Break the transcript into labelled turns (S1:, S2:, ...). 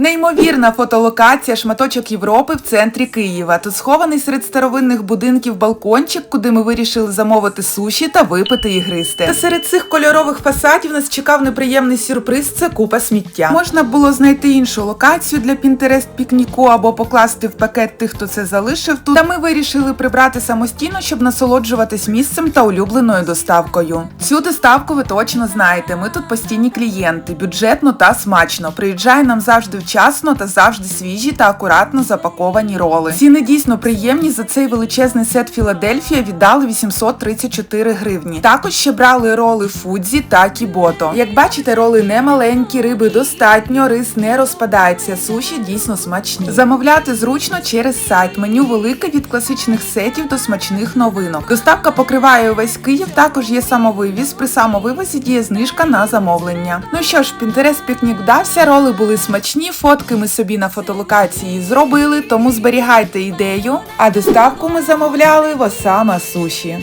S1: Неймовірна фотолокація шматочок Європи в центрі Києва. Тут схований серед старовинних будинків балкончик, куди ми вирішили замовити суші та випити ігристи. Та серед цих кольорових фасадів нас чекав неприємний сюрприз. Це купа сміття. Можна було знайти іншу локацію для пінтерест пікніку або покласти в пакет тих, хто це залишив тут. Та ми вирішили прибрати самостійно, щоб насолоджуватись місцем та улюбленою доставкою. Цю доставку ви точно знаєте. Ми тут постійні клієнти, бюджетно та смачно. Приїжджає нам завжди вчасно та завжди свіжі та акуратно запаковані роли. Ціни дійсно приємні. За цей величезний сет Філадельфія віддали 834 гривні. Також ще брали роли Фудзі та Кібото. Як бачите, роли не маленькі, риби достатньо, рис не розпадається. Суші дійсно смачні. Замовляти зручно через сайт. Меню велике від класичних сетів до смачних новинок. Доставка покриває увесь Київ. Також є самовивіз. При самовивозі діє знижка на замовлення. Ну що ж, Пінтерес пікнік вдався, роли були смачні, фотки ми собі на фотолокації зробили, тому зберігайте ідею. А доставку ми замовляли в Осама Суші.